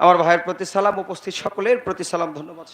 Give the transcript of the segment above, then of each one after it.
আমার ভাইয়ের প্রতি সালাম উপস্থিত সকলের প্রতি সালাম ধন্যবাদ।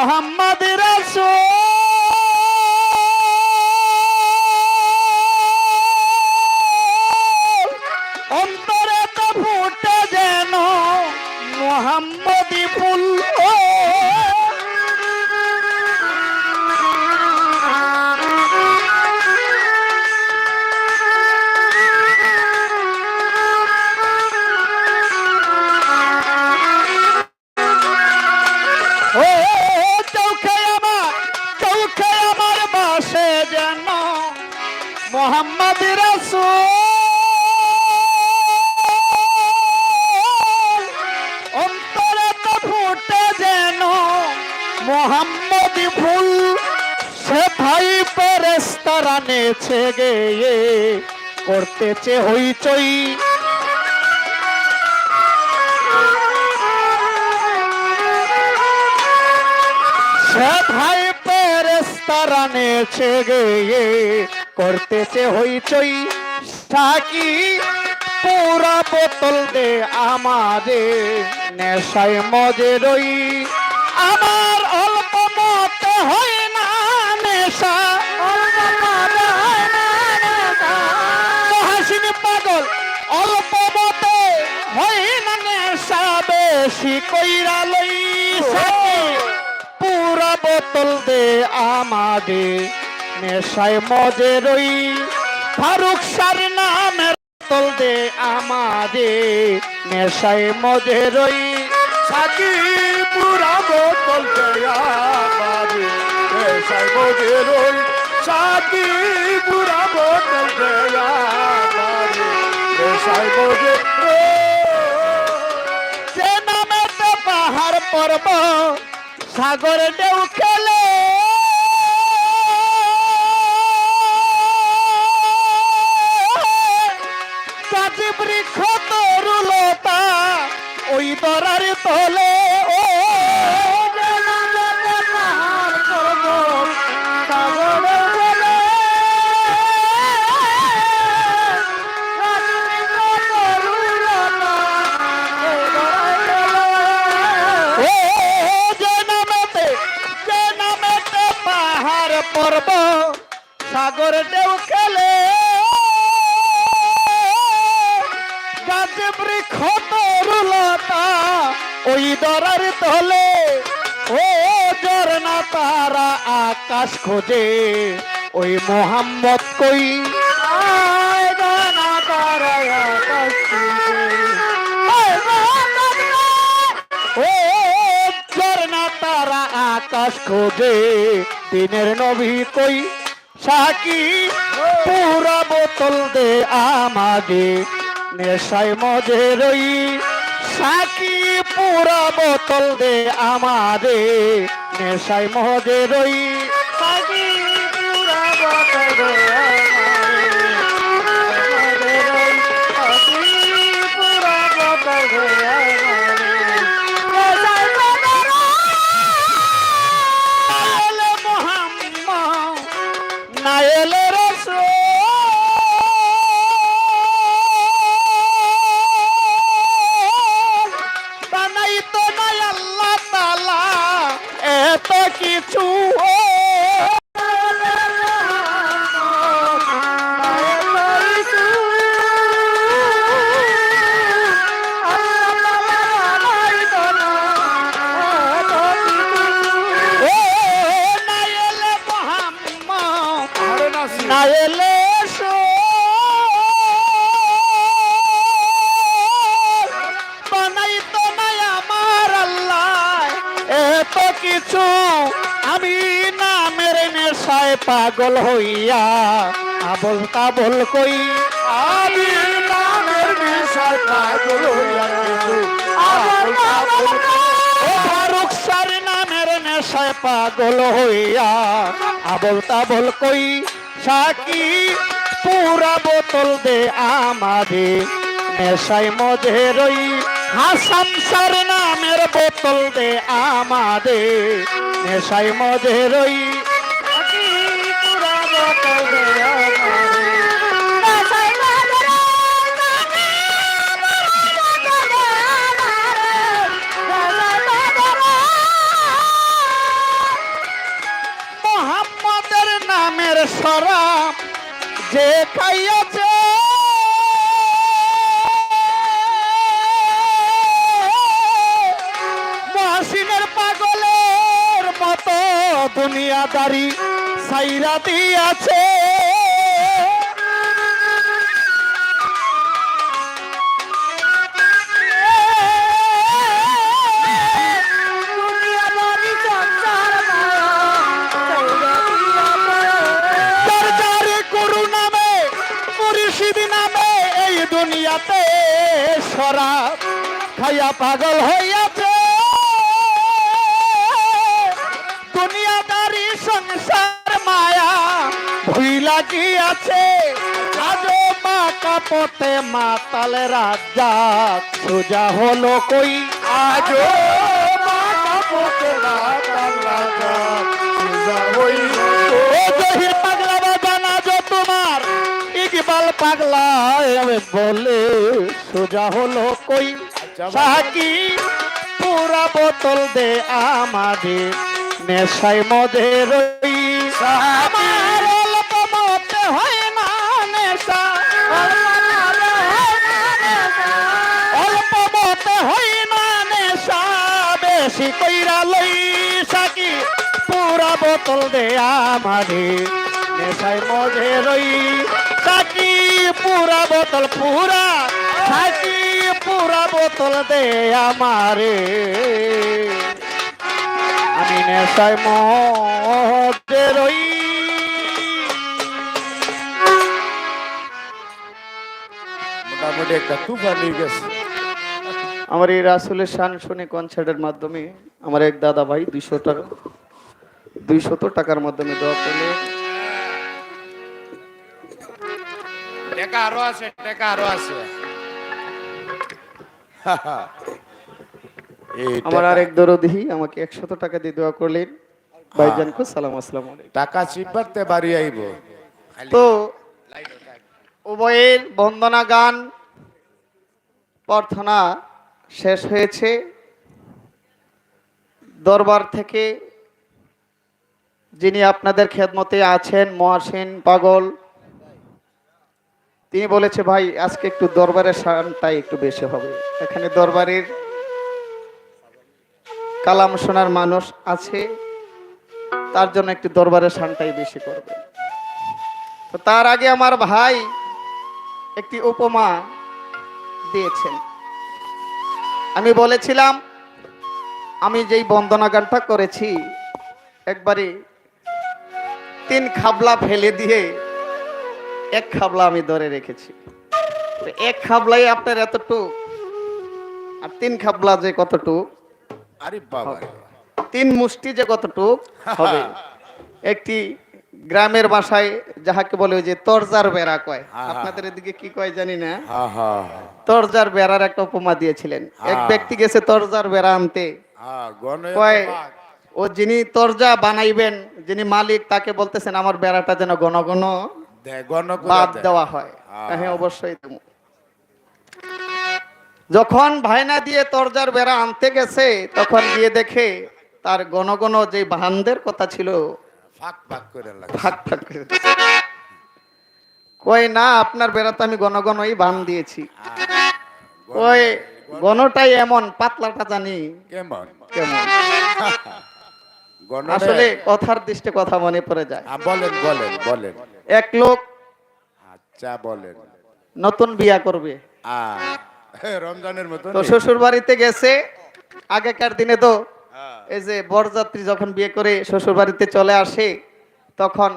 মোহাম্মদ মোহাম্মদ ফুল সে ভাই পেরেস্তারা নেছে গেয়ে করতেছে হইচই। সে ভাই পেরেস্তারা নেছে গিয়ে করতেছে হইচই। সাকি পুরা বোতল দে আমাদের নেশায় মজে রই। আমার বোতল দে আমাদে নেশায় মজে রই। ফারুক সার নামের বোতল দে আমাদে নেশায় মজে রই। সাকি পুরা বোতল দে আমাদে নেশায় মজে রই। সাকি পুরা বোতল দে আমাদে নেশায় মজে যে নামেতে পাহাড় পর্ব সাগর ঢেউ বৃক্ষ তরুলতা ওই দরার তলে ও সাগর ওই দরার তলে, ও ঝর্ণা তারা আকাশ খোঁজে। ওই মোহাম্মদ কই? তারা আকাশ তারা আকাশ খোঁজে। দিনের নবী কই? সাকি, পুরা বোতল দে আমাদে নেশায় মজে রই সাকি। পুরা বোতল দে আমারে। নেশাই মহদে রই। পুরা বোতল দে না এলে বানাই তো নাই আমার আল্লাহ। এত কিছু আমি নামের নেশায় পাগল হইয়া আবল কাবল কই। আমি নামের নেশায় পাগল হইয়া আবল ফারুক সার নামের নেশায় পাগল হইয়া আবল তাবল কই। সাকি পুরা বোতল দে আমারে। নেশাই মজে রই হাসান সার নামের বোতল দে আমারে। নেশাই মজে রই খাইয়াছে মহাসিনের পাগলের মতো দুনিয়াদারি সাইরা দিয়াছে। ভুইলা গিয়াছে আজো মা কাপতে মাতাল রাজা সোজা হলো কই? আজো মা কাপতে মাতাল রাজা সোজা হইল ও জহির পাগলা বাজানা যো তোমার ইকবাল পাগলা বলে সোজা হলো কই? সাকি পুরা বোতল দে আমাদের নেশায় মজে রই। আমার আমারে নেশায় মজে রই। সাকি পুরা বোতল পুরা। সাকি পুরা বোতল দে আমারে। আমি নেশায় মজে রই। মোটামুটি একটা তুফান নিয়ে গেছে। আমার এই রাসুলের শান শুনে কনসার্টের মাধ্যমে আমার এক দাদা ভাই দুইশো টাকা দুইশত টাকার মাধ্যমে দেওয়া করলে টাকা আরও আছে টাকা আরও আছে। আমার আরেক দরদি আমাকে একশত টাকা দিয়ে দেওয়া করলেন। ভাইজানকে সালাম আসসালাম টাকা চিপারতে বাড়ি আইব। তো উভয়ের বন্দনা গান প্রার্থনা শেষ হয়েছে। দরবার থেকে যিনি আপনাদের খেদমতে আছেন, মহাসেন, পাগল। তিনি বলেছে, ভাই, আজকে একটু দরবারের শানটাই একটু বেশি হবে। এখানে দরবারের কালাম শোনার মানুষ আছে, তার জন্য একটু দরবারের শানটাই বেশি করবে। তো তার আগে আমার ভাই একটি উপমা দিয়েছেন। আমি বলেছিলাম, আমি যেই বন্দনা গানটা করেছি, একবারে তিন খাবলা ফেলে দিয়ে এক খাবলা আমি ধরে রেখেছি। তো এক খাবলাই আপনার এতটুক? আর তিন খাবলা যে কতটুক? আরে বাবা তিন মুষ্টি যে কতটুক? হবে। একটি গ্রামের ভাষায় যাহাকে বলে ওই যে তরজার বেড়া কয়। আপনাদের এদিকে কি কয় জানি না? তরজার বেড়ার একটা উপমা দিয়েছিলেন। এক। ব্যক্তি গেছে তরজার বেড়া আনতে। কয় ও যিনি তরজা বানাইবেন যিনি মালিক তাকে বলতেছেন আমার বেড়াটা যেন ঘন ঘন বাদ দেওয়া হয়। হ্যাঁ। হ্যাঁ অবশ্যই যখন ভাইনা দিয়ে তরজার বেড়া আনতে গেছে তখন গিয়ে দেখে তার ঘন ঘন যে বাহানদের কথা ছিল কই না আপনার বেড়া তো আমি ঘন ঘনই বান দিয়েছি। ওই ঘনটাই এমন পাতলাটা জানি কেমন? কেমন? আসলে কথার দৃষ্টি কথা মনে পড়ে যায়। বলেন বলেন বলেন। এক লোক আচ্ছা বলেন। নতুন বিয়া করবে। রমজানের মতো তো শ্বশুর বাড়িতে গেছে আগেকার দিনে তো এই যে বরযাত্রী যখন বিয়ে করে শ্বশুর বাড়িতে চলে আসে তখন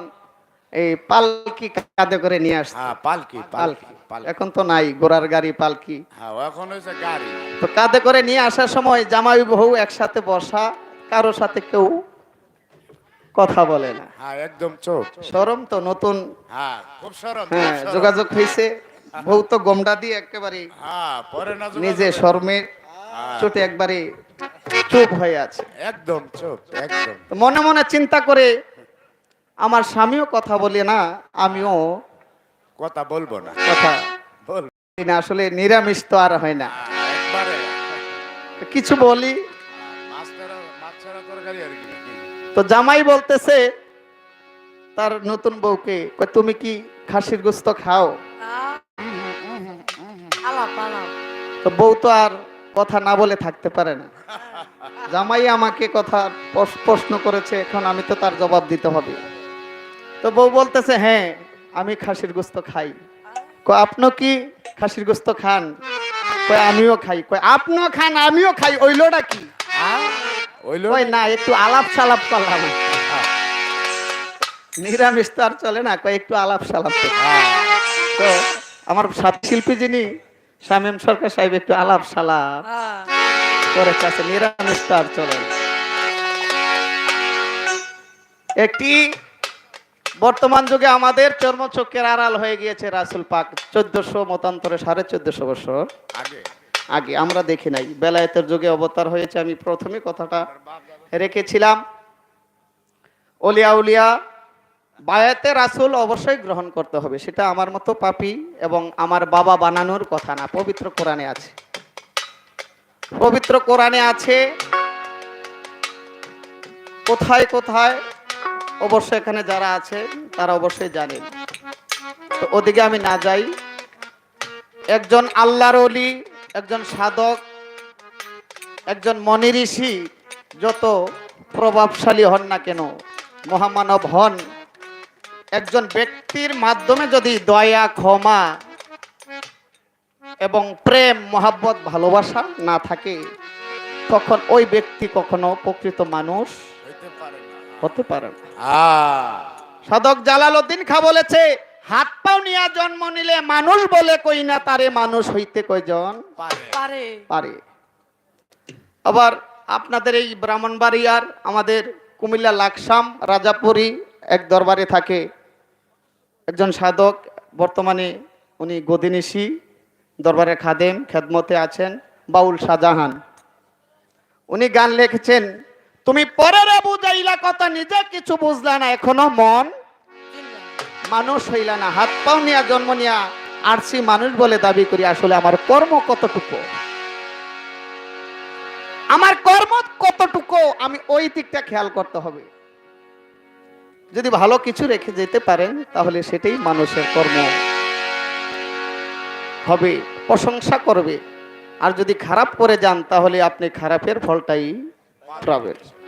এই পালকি কাঁধে করে নিয়ে আসছে। হ্যাঁ পালকি পালকি এখন তো নাই ঘোড়ার গাড়ি পালকি। হ্যাঁ এখন গাড়ি। তো কাঁধে করে নিয়ে আসার সময় জামাই বউ একসাথে বসা কারও সাথে কেউ কথা বলে না। হ্যাঁ একদম চোখ। সরম তো নতুন। হ্যাঁ খুব সরম হ্যাঁ যোগাযোগ হয়েছে। বউ তো গমটা দিয়ে একেবারে হ্যাঁ পরে না যোগাযোগ নিজে। শর্মের হ্যাঁ, চোটে একবারে চুপ হয়ে আছে। একদম চোখ একদম। মনে মনে চিন্তা করে আমার স্বামীও কথা বলে না আমিও কথা বলব না। কথা বল বলি না আসলে নিরামিষ তো আর হয় না। হ্যাঁ, একবারে। কিছু বলি। মাছ ছাড়া তরকারি আর তো জামাই বলতেছে তার নতুন বউকে তুমি কি খাসির গোস্ত খাও? তো বউ তো আর কথা না বলে থাকতে পারে না। জামাই আমাকে কথা প্রশ্ন করেছে এখন আমি তো তার জবাব দিতে হবে। তো বউ বলতেছে হ্যাঁ আমি খাসির গোস্ত খাই। আপনি কি খাসির গোস্ত খান? আমিও খাই। আপনিও খান আমিও খাই ওইলোটা কি? কয় না একটু আলাপ সালাপ করলাম। নিরামিষ তো আর চলে না কয় একটু আলাপ সালাপ তো আমার সাত শিল্পী যিনি শামীম সরকার সাহেব একটু আলাপ সালাপ করে কাছে নিরামিষ তো আর চলে। একটি বর্তমান যুগে আমাদের চর্মচক্রের আড়াল হয়ে গিয়েছে রাসুল পাক চোদ্দশো মতান্তরে সাড়ে চোদ্দশো বছর। আগে? আগে আমরা দেখি নাই। বেলায়েতের যুগে অবতার হয়েছে, আমি প্রথমে কথাটা রেখেছিলাম। অলিয়া উলিয়া, বায়াতে রাসুল অবশ্যই গ্রহণ করতে হবে, সেটা আমার মতো পাপি এবং আমার বাবা বানানোর কথা না, পবিত্র কোরআনে আছে। পবিত্র কোরআনে আছে, কোথায় কোথায় অবশ্য এখানে যারা আছে, তারা অবশ্যই জানেন। তো ওদিকে আমি না যাই। একজন আল্লাহর অলি একজন সাধক একজন মনি ঋষি যত প্রভাবশালী হন না কেন মহামানব হন। একজন ব্যক্তির মাধ্যমে যদি দয়া ক্ষমা এবং প্রেম মহাব্বত ভালোবাসা না থাকে তখন ওই ব্যক্তি কখনো প্রকৃত মানুষ হতে পারে না। সাধক জালালউদ্দিন খা বলেছে হাত পাও নিয়া জন্ম নিলে মানুষ বলে কই না তারে মানুষ হইতে কয়জন? পারে। পারে। পারে। আবার আপনাদের এই ব্রাহ্মণবাড়িয়ার আমাদের কুমিল্লা লাকসাম রাজাপুরী এক দরবারে থাকে একজন সাধক। বর্তমানে উনি গদিনিশি দরবারে খাদেম খেদমতে আছেন বাউল শাহজাহান। উনি গান লিখেছেন তুমি পরের বুঝাইলা কথা নিজে কিছু বুঝলা না এখনও মন মানুষ হইলা না, হাত পাও নিয়া, জন্ম নিয়া, আরসি মানুষ বলে দাবি করি, আসলে আমার কর্ম কতটুকু? আমার কর্ম কতটুকু? আমি ওই দিকটা খেয়াল করতে হবে। যদি ভালো কিছু রেখে যেতে পারেন, তাহলে সেটাই মানুষের কর্ম। হবে, প্রশংসা করবে। আর যদি খারাপ করে যান, তাহলে আপনি খারাপের ফলটাই পাবেন।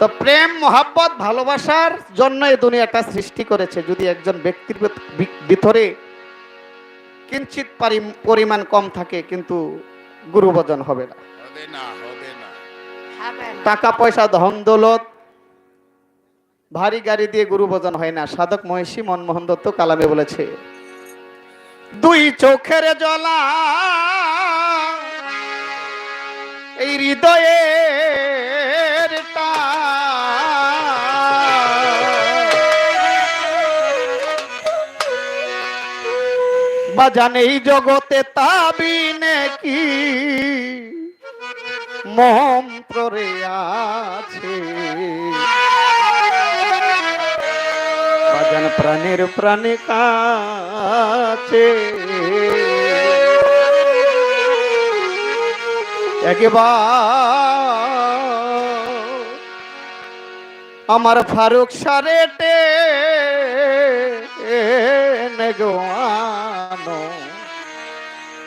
তো প্রেম মহাব্বত ভালোবাসার জন্য এই দুনিয়াটা সৃষ্টি করেছে। যদি একজন ব্যক্তির ভিতরে কিঞ্চিত পরিমাণ কম থাকে কিন্তু গুরুবজন হবে না। হবে না হবে না। হবে না। টাকা পয়সা ধন দৌলত ভারী গাড়ি দিয়ে গুরু ভজন হয় না। সাধক মহিষী মনমোহন দত্ত কালামে বলেছে দুই চোখের জলা এই হৃদয়ের বাজান এই জগতে তাবি নাকি মন্ত্রে আছে। বাজান প্রাণের প্রাণে কাছে। একবার আমার ফারুক সারেটে নেগোয়ানো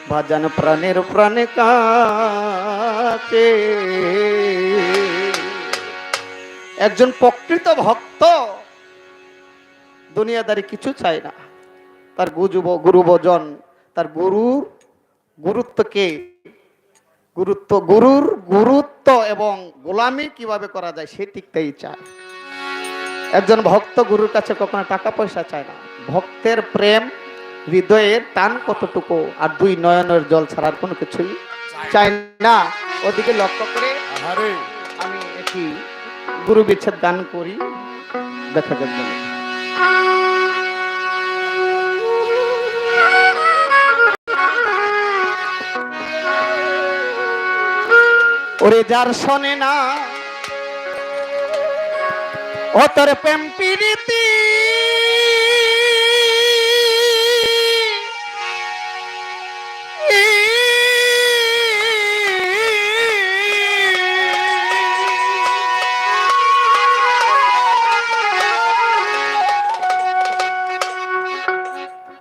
ভাজান প্রাণের প্রাণে কাছে। একজন প্রকৃত ভক্ত দুনিয়াদারি কিছু চায় না। তার গুজুব গুরুবজন তার গুরুর গুরুত্বকে, গুরুত্ব, গুরুর গুরুত্ব এবং গোলামি কীভাবে করা যায় সেটিকটাই চায়। একজন ভক্ত গুরুর কাছে কখনো টাকা পয়সা চায় না। ভক্তের প্রেম হৃদয়ের টান কতটুকু? আর দুই নয়নের জল ছাড়ার কোনো কিছুই চায় না। ওদিকে লক্ষ্য করে আমি একটি গুরু বিচ্ছেদ গান করি। দেখা যাক ওরে যার শোনে না ও তোর প্রেম প্রীতি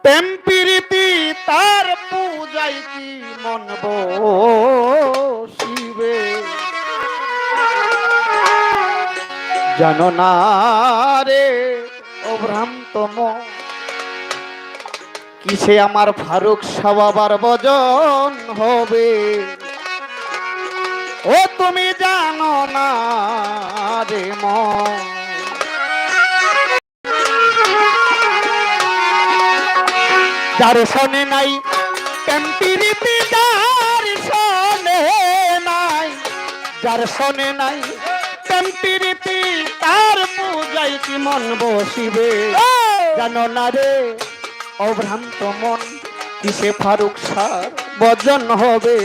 প্রেম প্রীতি তার পূজাই কি মন শিবে জানো না রে, ও ভ্রান্ত মন, কিসে আমার ফারুক সবাবার বজন হবে? ও তুমি জানো না রে মন যার শোনে নাই ক্যাম্পিরিতি যার শোনে নাই। যার শোনে নাই ক্যাম্পিরিতি তার পূজাই কি মন বসিবে? জানো না রে অভ্রান্ত মন কিসে ফারুক সার বজন হবে?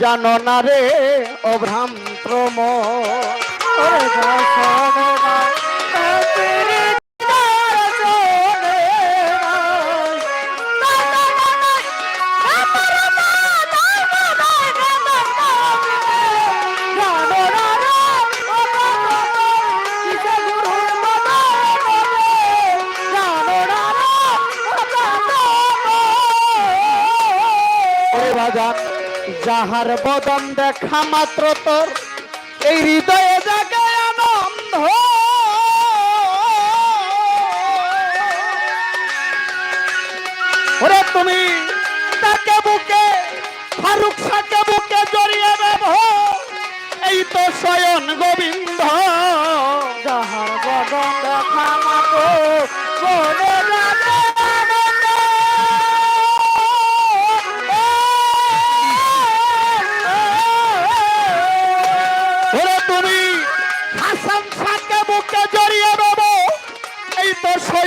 জানো না রে অভ্রান্ত মন বাজান, যাহার বদন দেখা মাত্র তোর এই হৃদয়ে জাগে আনন্দ। ওরে তুমি তাকে বুকে ফারুক সাকে বুকে জড়িয়ে দেব এই তো স্বয়ন গোবিন্দ যাহার বদন দেখা মাত্র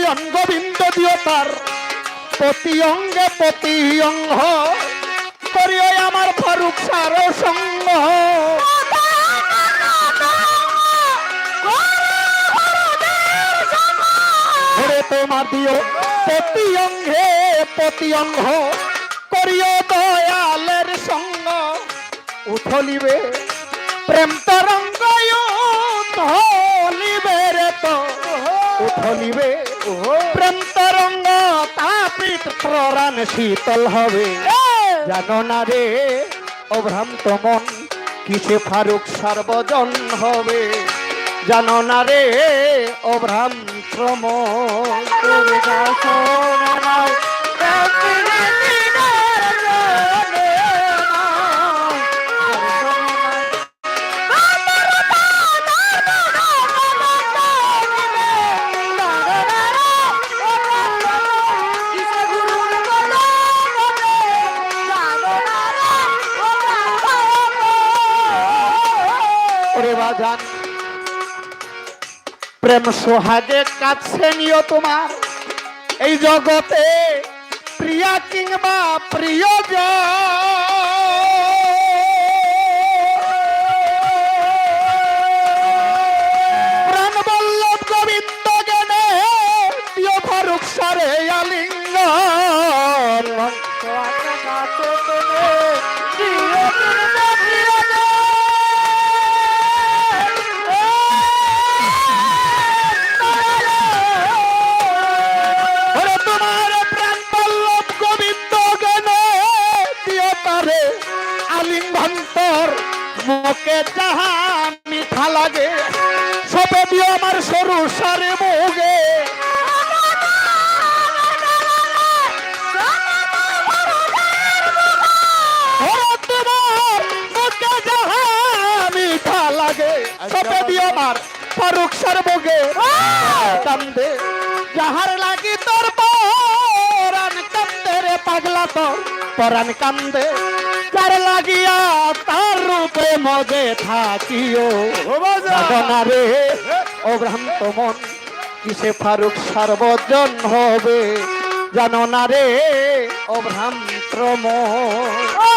তো স্বয়ন গোবিন্দ দিও তার প্রতি অঙ্গে প্রতি অঙ্গ করিও আমার ফারুক সার সঙ্গ। তোমার দিও প্রতি অঙ্গে প্রতি অঙ্গ করিও দয়ালের সঙ্গ। উথলিবে প্রেম তরঙ্গ উথলিবে রে তো। উথলিবে প্রেম তরঙ্গ তাপিত প্রাণ শীতল হবে। জানো না রে অভ্রান্ত মন কিসে ফারুক সর্বজন হবে? জানো না রে অভ্রান্ত মন। বাজান প্রেম সোহাগে কাছে নিও তোমার। এই জগতে প্রিয়া কিংবা প্রিয় প্রাণ বল্লভ মুখে যাহা মিঠা লাগে, সবে দিও আমার সরু সারে মুগে। লাগে, সবে দিও আমার ফারুক সার মুগে। কান্দে, যাহার লাগি তোর পরান কান্দে রে পাগলা তোর পরান কান্দে। যার লাগিয়া তার রূপে মজে। থাকিও রে ও ভ্রান্ত মন কিসে ফারুক সর্বজন হবে? জানো না রে ও ভ্রান্ত মন।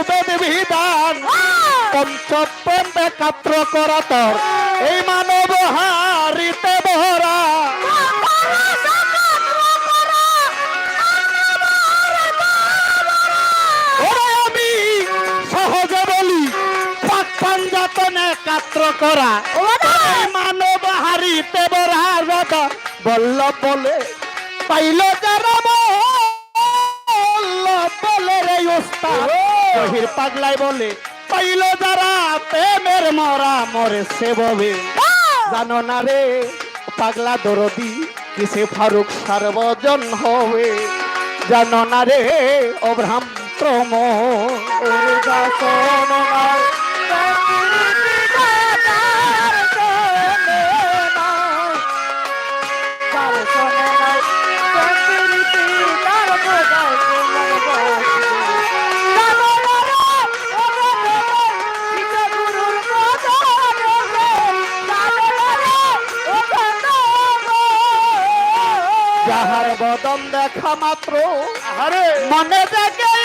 না কোনো বেদ বিধান পঞ্চপন একাত্র করা তোর। এই মানব হারিতে ওরে আমি সহজে বলি পাঞ্জাতন একাত্র করা। মানব হারিতে ভরা রদ বল্ল বলে পাইল যারা বল্ল বলে রে জহির পাগলাই বলে পাইল যারা প্রেমের মরা মরে সে ববে জানো না রে পাগলা দরদি কিসে ফারুক সার্বজন হবে? জানো না রে অভ্রান্ত যাহার বদন দেখা মাত্র। মনে দেখে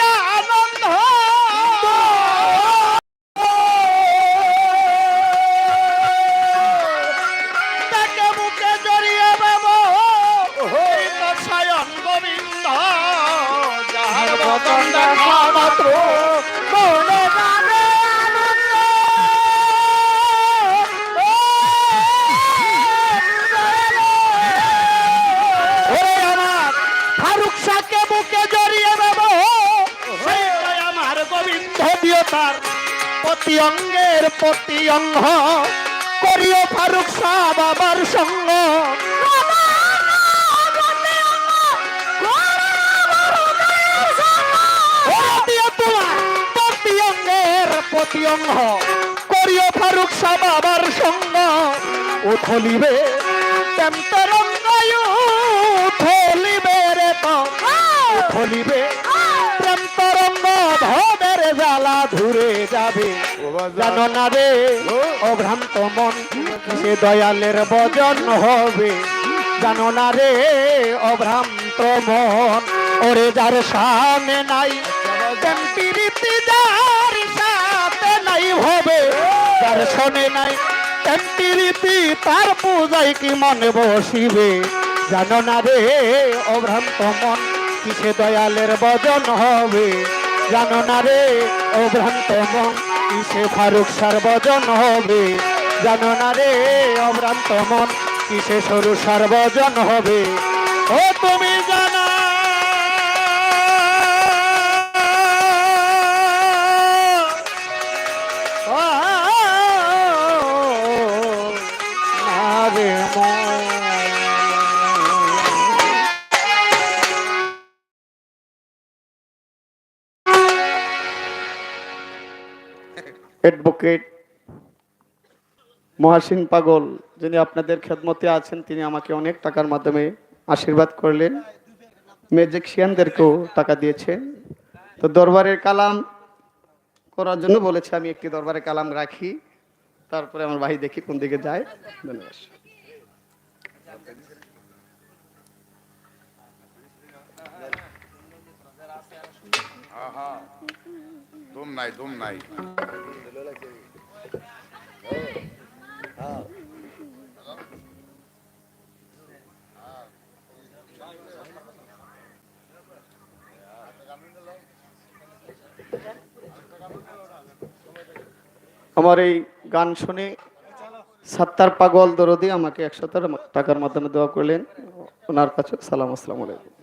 তার প্রতি অঙ্গের প্রতি অঙ্গ করিও ফারুক শাহ বাবার সঙ্গ। প্রতি করিও ফারুক শাহ বাবার সঙ্গ। উথলিবে তেমতরঙ্গায়ু উথলিবে রে তো। ধুরে যাবে। জানো না রে অভ্রান্ত মন সে দয়ালের বজন হবে? জানো না রে অভ্রান্ত মন ওরে যার সামনে নাই যার সাথে নাই আর শোনে নাই রীতি তার পূজায় কি মনে বসিবে? জানো না রে অভ্রান্ত মন কিসে দয়ালের বজন হবে? জানো না রে অভ্রান্ত মন, কিসে ফারুক সর্বজন হবে? জানো না রে অভ্রান্ত মন, কিসে সরু সর্বজন হবে? ও তুমি জানা অ্যাডভোকেট মহাসিন পাগল, যিনি আপনাদের খেদমতে আছেন, তিনি আমাকে অনেক টাকার মাধ্যমে আশীর্বাদ করলেন। ম্যাজিকশিয়ানদেরকেও টাকা দিয়েছেন। তো দরবারের কালাম করার জন্য বলেছে, আমি একটি দরবারে কালাম রাখি। তারপরে আমার ভাই দেখি কোন দিকে যায়। ধন্যবাদ। আহা। আমার এই গান শুনে সাত্তার পাগল দরদি আমাকে একশো টাকার মাধ্যমে দোয়া করলেন। ওনার কাছে সালাম, আসসালামু আলাইকুম।